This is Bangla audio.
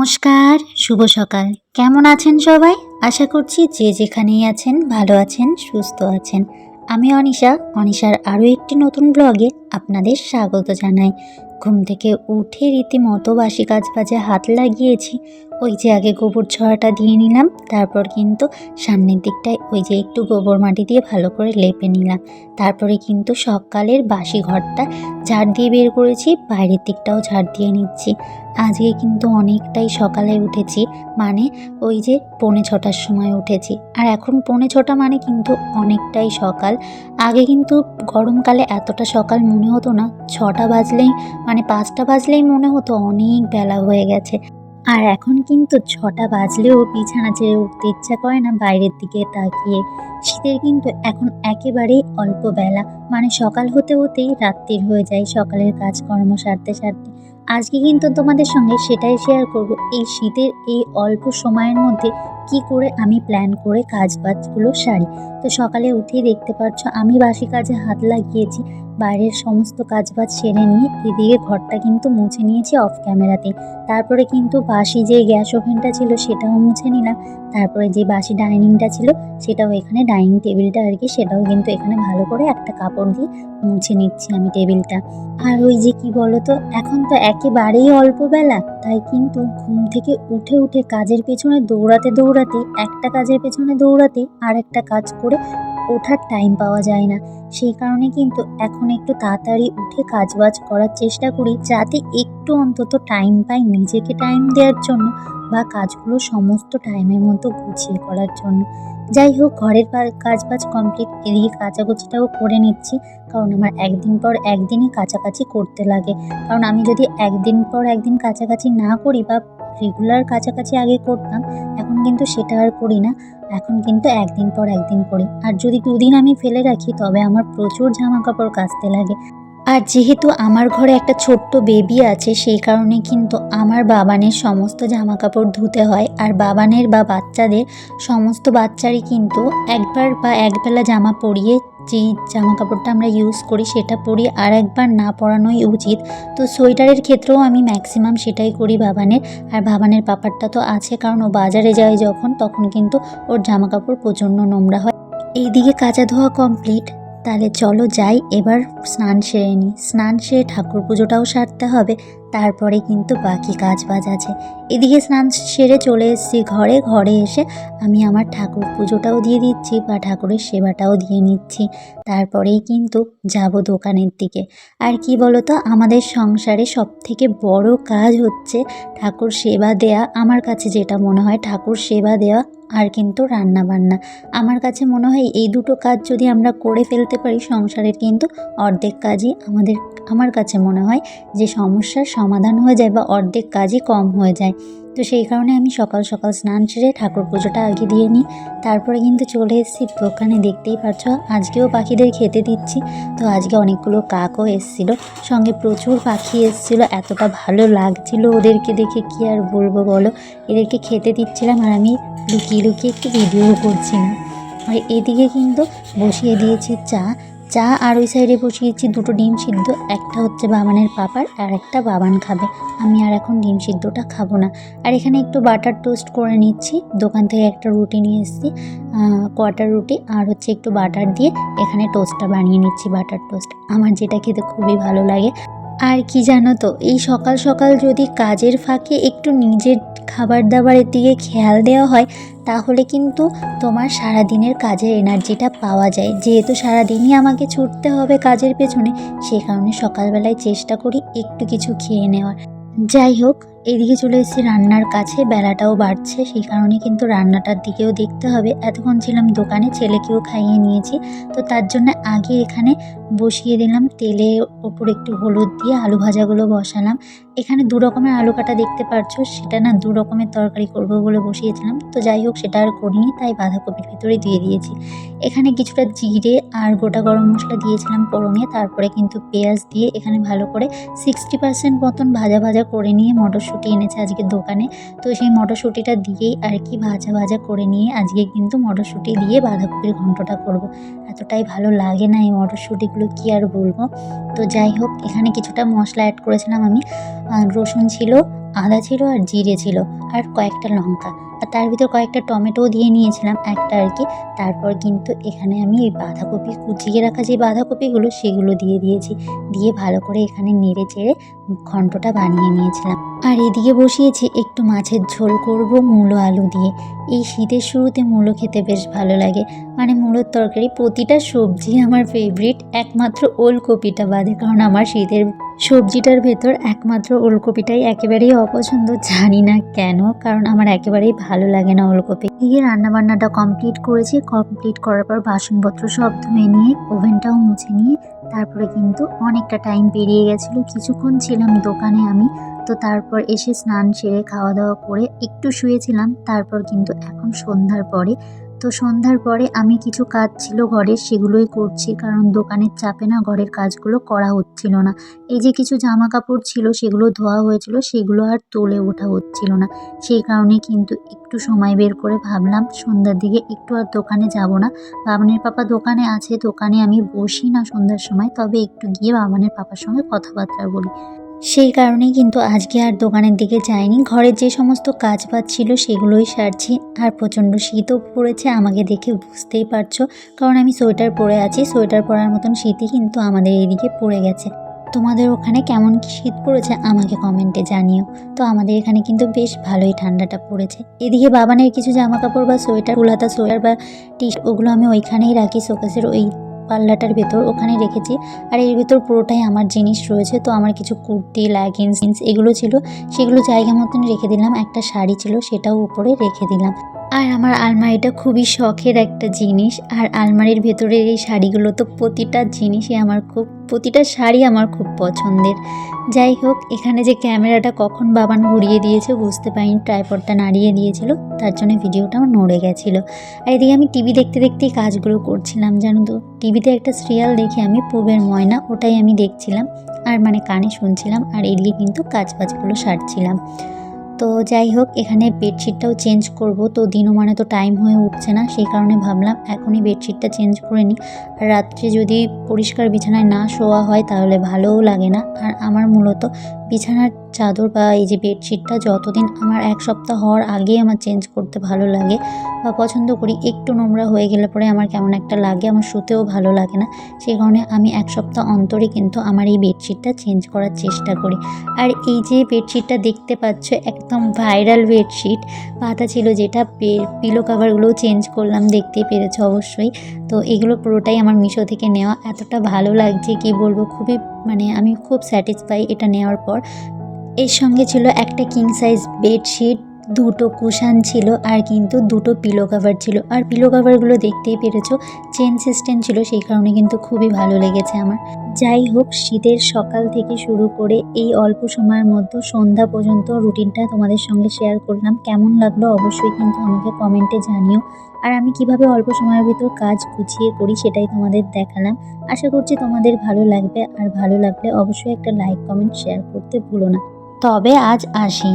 নমস্কার, শুভ সকাল। কেমন আছেন সবাই? আশা করছি যে যেখানেই আছেন, ভালো আছেন, সুস্থ আছেন। আমি অনিশা, অনিশার আরও একটি নতুন ব্লগে আপনাদের স্বাগত জানাই। ঘুম থেকে উঠে রীতিমতো বাসি কাজ বাজে হাত লাগিয়েছি। ওই যে আগে গোবর ছড়াটা দিয়ে নিলাম, তারপর কিন্তু সামনের দিকটায় ওই যে একটু গোবর মাটি দিয়ে ভালো করে লেপে নিলাম। তারপরে কিন্তু সকালের বাসি ঘরটা ঝাড় দিয়ে বের করেছি, বাইরের দিকটাও ঝাড় দিয়ে নিচ্ছি। আজকে কিন্তু অনেকটাই সকালে উঠেছি মানে ওই যে পৌনে ছটার সময় উঠেছি। আর এখন পৌনে ছটা মানে কিন্তু অনেকটাই সকাল। আগে কিন্তু গরমকালে এতটা সকাল মনে হতো না, ছটা বাজলেই মানে পাঁচটা বাজলেই মনে হতো অনেক বেলা হয়ে গেছে। আর এখন কিন্তু ছটা বাজলেও বিছানা ছেড়ে উঠতে ইচ্ছা করে না বাইরের দিকে তাকিয়ে। শীতের কিন্তু এখন একেবারেই অল্প বেলা। মানে সকাল হতে হতেই রাত্রির হয়ে যায় সকালের কাজকর্ম সারতে সারতে। আজকে কিন্তু তোমাদের সঙ্গে সেটাই শেয়ার করব। এই শীতের এই অল্প সময়ের মধ্যে কি করে আমি প্ল্যান করে কাজ বাজগুলো সারি? তো সকালে উঠেই দেখতে পাচ্ছ আমি বাসি কাজে হাত লাগিয়েছি। বাইরের সমস্ত কাজবাজ সেরে নিয়ে এদিকে ঘরটা কিন্তু মুছে নিয়েছি অফ ক্যামেরাতে তারপরে কিন্তু বাসি যে গ্যাস ওভেনটা ছিল সেটাও মুছে নিলাম। তারপরে যে বাসি ডাইনিংটা ছিল সেটাও এখানে ডাইনিং টেবিলটা আর কি, সেটাও কিন্তু এখানে ভালো করে একটা কাপড় দিয়ে মুছে নিচ্ছি আমি টেবিলটা। আর ওই যে কি বলতো, এখন তো একেবারেই অল্প বেলা, তাই কিন্তু ঘুম থেকে উঠে উঠে কাজের পেছনে দৌড়াতে দৌড়াতে একটা কাজের পেছনে দৌড়াতে আর একটা কাজ করে ওঠার টাইম পাওয়া যায় না। সেই কারণে কিন্তু এখন একটু তাড়াতাড়ি উঠে কাজবাজ করার চেষ্টা করি যাতে একটু অন্তত টাইম পাই নিজেকে টাইম দেওয়ার জন্য বা কাজগুলো সমস্ত টাইমের মতো গুছিয়ে করার জন্য। যাই হোক, ঘরের কাজবাজ কমপ্লিট এদিকে কাচাকুচিটাও করে নিচ্ছি কারণ আমার একদিন পর একদিনই কাছাকাছি করতে লাগে। কারণ আমি যদি একদিন পর একদিন কাছাকাছি না করি বা রেগুলার কাছাকাছি আগে করতাম কিন্তু সেটা আর করি না। এখন কিন্তু একদিন পর একদিন করি। আর যদি দুদিন আমি ফেলে রাখি, তবে আমার প্রচুর জামা কাপড় কাচতে লাগে। আর যেহেতু আমার ঘরে একটা ছোট্ট বেবি আছে, সেই কারণে কিন্তু আমার বাবানের সমস্ত জামা কাপড় ধুতে হয়। আর বাবানের বা বাচ্চাদের সমস্ত বাচ্চারই কিন্তু একবার বা একবেলা জামা পরিয়ে যেই জামা কাপড়টা আমরা ইউজ করি সেটা পরি, আর একবার না পরানোই উচিত। তো সোয়েটারের ক্ষেত্রেও আমি ম্যাক্সিমাম সেটাই করি বাবানের আর বাবানের পাপারটা তো আছে, কারণ ও বাজারে যায় যখন, তখন কিন্তু ওর জামা কাপড় প্রচণ্ড নোংরা হয়। এইদিকে কাচা ধোয়া কমপ্লিট তাহলে চলো যাই, এবার স্নান সেরে নিই। স্নান সেরে ঠাকুর পুজোটাও সারতে হবে। তারপরে কিন্তু বাকি কাজ বাজ আছে। এদিকে স্নান সেরে চলে এসেছি ঘরে। ঘরে এসে আমি আমার ঠাকুর পুজোটাও দিয়ে দিচ্ছি বা ঠাকুরের সেবাটাও দিয়ে নিচ্ছি। তারপরেই কিন্তু যাব দোকানের দিকে। আর কি বলো তো আমাদের সংসারে সব থেকে বড় কাজ হচ্ছে ঠাকুর সেবা দেয়া। আমার কাছে যেটা মনে হয় ঠাকুর সেবা দেওয়া আর কিন্তু রান্না বান্না। আমার কাছে মনে হয় এই দুটো কাজ যদি আমরা করে ফেলতে পারি, সংসারের কিন্তু অর্ধেক কাজই আমাদের আমার কাছে মনে হয় যে সমস্যার সমাধান হয়ে যায় বা অর্ধেক কাজই কম হয়ে যায়। তো সেই কারণে আমি সকাল সকাল স্নান সেরে ঠাকুর পুজোটা আগে দিয়ে নিই। তারপরে কিন্তু চলে এসেছি দোকানে, দেখতেই পাচ্ছ। আজকেও পাখিদের খেতে দিচ্ছি। তো আজকে অনেকগুলো কাকও এসেছিল। সঙ্গে প্রচুর পাখি এসেছিল। এতটা ভালো লাগছিল ওদেরকে দেখে, কি আর বলব বলো? এদেরকে খেতে দিচ্ছিলাম আর আমি লুকিয়ে লুকিয়ে একটু ভিডিও করছিলাম আর এদিকে কিন্তু বসিয়ে দিয়েছি চা। চা আর ওই সাইডে বসিয়েছি দুটো ডিম সিদ্ধ। একটা হচ্ছে বাবানের পাপার, আর একটা বাবান খাবে। আমি আর এখন ডিম সিদ্ধটা খাব না। আর এখানে একটু বাটার টোস্ট করে নিচ্ছি। দোকান থেকে একটা রুটি নিয়ে এসেছি কোয়াটার রুটি, আর হচ্ছে একটু বাটার দিয়ে এখানে টোস্টটা বানিয়ে নিচ্ছি, বাটার টোস্ট। আমার যেটা খেতে খুবই ভালো লাগে। আর কি জানো তো, এই সকাল সকাল যদি কাজের ফাঁকে একটু নিজের খাবার দাবারের দিকে খেয়াল দেওয়া হয় তাহলে কিন্তু তোমার সারা দিনের কাজের এনার্জিটা পাওয়া যায়। যেহেতু সারা দিনই আমাকে ছুটতে হবে কাজের পেছনে, সে কারণে সকালবেলায় চেষ্টা করি একটু কিছু খেয়ে নেওয়ার। যাই হোক এদিকে চলে এসেছি রান্নার কাছে, বেলাটাও বাড়ছে, সেই কারণে কিন্তু রান্নাটার দিকেও দেখতে হবে। এতক্ষণ ছিলাম দোকানে, ছেলেকেও খাইয়ে নিয়েছি। তো তার জন্য আগে এখানে বসিয়ে দিলাম, তেলে ওপর একটু হলুদ দিয়ে আলু ভাজাগুলো বসালাম। এখানে দু রকমের আলু কাটা দেখতে পাচ্ছ সেটা না দু রকমের তরকারি করব বলে বসিয়েছিলাম। তো যাই হোক, সেটা আর করিনি, তাই বাঁধাকপির ভিতরে দিয়ে দিয়েছি। এখানে কিছুটা জিরে আর গোটা গরম মশলা দিয়েছিলাম পোড়ঙে তারপরে কিন্তু পেঁয়াজ দিয়ে এখানে ভালো করে সিক্সটি পার্সেন্ট মতন ভাজা ভাজা করে নিয়ে মটরশুঁটি এনেছে আজকে দোকানে। তো সেই মটরশুঁটিটা দিয়েই আর কি ভাজা ভাজা করে নিয়ে আজকে কিন্তু মটরশুঁটি দিয়ে বাঁধাকপির ঘন্টটা করব। এতটাই ভালো লাগে না এই মটরশুঁটিগুলো, কি আর বলব? তো যাই হোক, এখানে কিছুটা মশলা অ্যাড করেছিলাম আমি। রসুন ছিল, আদা ছিল আর জিরে ছিল আর কয়েকটা লঙ্কা। আর তার ভিতর কয়েকটা টমেটোও দিয়ে নিয়েছিলাম একটা আর কি। তারপর কিন্তু এখানে আমি এই বাঁধাকপি, কুচিয়ে রাখা যে বাঁধাকপিগুলো সেগুলো দিয়ে দিয়েছি। দিয়ে ভালো করে এখানে নেড়ে চেড়ে ঘন্টটা বানিয়ে নিয়েছিলাম। আর এদিকে বসিয়েছি, একটু মাছের ঝোল করব মূলো আলু দিয়ে। এই শীতের শুরুতে মূলো খেতে বেশ ভালো লাগে। মানে মূলোর তরকারি প্রতিটা সবজি আমার ফেভারিট একমাত্র ওলকপিটা বাদে, কারণ আমার শীতের সবজিটার ভেতর একমাত্র ওলকপিটাই একেবারেই অপছন্দ। জানি না কেন, কারণ আমার একেবারেই ভালো লাগে না ওলকপি। দিয়ে রান্নাবান্নাটা কমপ্লিট করেছি। কমপ্লিট করার পর বাসনপত্র সব ধুয়ে নিয়ে, ওভেনটাও মুছে নিয়ে, তারপরে কিন্তু অনেকটা টাইম পেরিয়ে গেছিল। কিছুক্ষণ ছিলাম দোকানে আমি তো তারপর এসে স্নান সেরে খাওয়া দাওয়া করে একটু শুয়েছিলাম, তারপর কিন্তু এখন সন্ধ্যার পরে। তো সন্ধ্যার পরে আমি কিছু কাজ ছিল ঘরের, সেগুলোই করছি, কারণ দোকানের চাপে না ঘরের কাজগুলো করা হচ্ছিল না। এই যে কিছু জামা কাপড় ছিল, সেগুলো ধোয়া হয়েছিল, সেগুলো আর তুলে ওঠা হচ্ছিল না। সেই কারণে কিন্তু একটু সময় বের করে ভাবলাম, সন্ধ্যার দিকে একটু আর দোকানে যাব না। বাবানের পাপা দোকানে আছে, দোকানে আমি বসি না সন্ধ্যার সময়, তবে একটু গিয়ে বাবানের পাপার সঙ্গে কথাবার্তা বলি। সেই কারণেই কিন্তু আজকে আর দোকানের দিকে যাইনি। ঘরের যে সমস্ত কাজ বাজ ছিল সেগুলোই সারছি। আর প্রচণ্ড শীতও পড়েছে, আমাকে দেখে বুঝতেই পারছ। কারণ আমি সোয়েটার পরে আছি, সোয়েটার পরার মতন শীতই কিন্তু আমাদের এদিকে পড়ে গেছে। তোমাদের ওখানে কেমন কি শীত পড়েছে আমাকে কমেন্টে জানিও। তো আমাদের এখানে কিন্তু বেশ ভালোই ঠান্ডাটা পড়েছে। এদিকে বাবানের কিছু জামা কাপড় বা সোয়েটার কুলাতা সোয়েটার বা টি ওগুলো আমি ওইখানেই রাখি শোকেসের ওই পাল্লাটার ভেতর ওখানে রেখেছি। আর এর ভেতর পুরোটাই আমার জিনিস রয়েছে। তো আমার কিছু কুর্তি লেগিংস জিন্স এগুলো ছিল। সেগুলো জায়গা মতন রেখে দিলাম। একটা শাড়ি ছিল, সেটাও উপরে রেখে দিলাম। আর আমার আলমারিটা খুবই শখের একটা জিনিস, আর আলমারির ভেতরের এই শাড়িগুলো তো প্রতিটা জিনিসই আমার খুব, প্রতিটা শাড়ি আমার খুব পছন্দের। যাই হোক, এখানে যে ক্যামেরাটা কখন বাবান ঘুরিয়ে দিয়েছে বুঝতে পারিনি, ট্রাইপডটা নাড়িয়ে দিয়েছিল, তার জন্য ভিডিওটা আমার নড়ে গেছিল। আর এদিকে আমি টিভি দেখতে দেখতেই কাজগুলো করছিলাম, জানো তো। টিভিতে একটা সিরিয়াল দেখে আমি পুবের ময়না, ওটাই আমি দেখছিলাম, আর মানে কানে শুনছিলাম, আর এদিকে কিন্তু কাজ বাজগুলো সারছিলাম। তো যাই হোক, এখানে বেডশিটটাও চেঞ্জ করব। তো দিনও মানে তো টাইম হয়ে উঠছে না, সেই কারণে ভাবলাম এখনই বেডশিটটা চেঞ্জ করে নিই। আর রাত্রে যদি পরিষ্কার বিছানায় না শোয়া হয়, তাহলে ভালোও লাগে না। আর আমার মূলত বিছানার চাদর বা এই যে বেডশিটটা যতদিন আমার এক সপ্তাহ হওয়ার আগেই আমার চেঞ্জ করতে ভালো লাগে বা পছন্দ করি, একটু নোংরা হয়ে গেলে পরে আমার কেমন একটা লাগে, আমার শুতেও ভালো লাগে না। সেই কারণে আমি এক সপ্তাহ অন্তরে কিন্তু আমার এই বেডশিটটা চেঞ্জ করার চেষ্টা করি। আর এই যে বেডশিটটা দেখতে পাচ্ছ, একদম ভাইরাল বেডশিট। পাতা ছিল যেটা পিলো কাভারগুলোও চেঞ্জ করলাম, দেখতেই পেরেছ অবশ্যই। তো এগুলো পুরোটাই আমার মিশো থেকে নেওয়া। এতটা ভালো লাগছে, কি বলব, খুবই মানে আমি খুব স্যাটিসফাই এটা নেওয়ার পর। এর সঙ্গে ছিল একটা কিং সাইজ বেডশিট দুটো কুশান ছিল আর কিন্তু দুটো পিলো কাভার ছিল। আর পিলো কাভারগুলো দেখতেই পেরেছ চেন সিস্টেম ছিল, সেই কারণে কিন্তু খুবই ভালো লেগেছে আমার। যাই হোক, শীতের সকাল থেকে শুরু করে এই অল্প সময়ের মধ্যে সন্ধ্যা পর্যন্ত রুটিনটা তোমাদের সঙ্গে শেয়ার করলাম। কেমন লাগল অবশ্যই কিন্তু আমাকে কমেন্টে জানিও। আর আমি কীভাবে অল্প সময়ের ভিতর কাজ গুছিয়ে করি সেটাই তোমাদের দেখালাম। আশা করছি তোমাদের ভালো লাগবে, আর ভালো লাগলে অবশ্যই একটা লাইক কমেন্ট শেয়ার করতে ভুলো না। তবে আজ আসি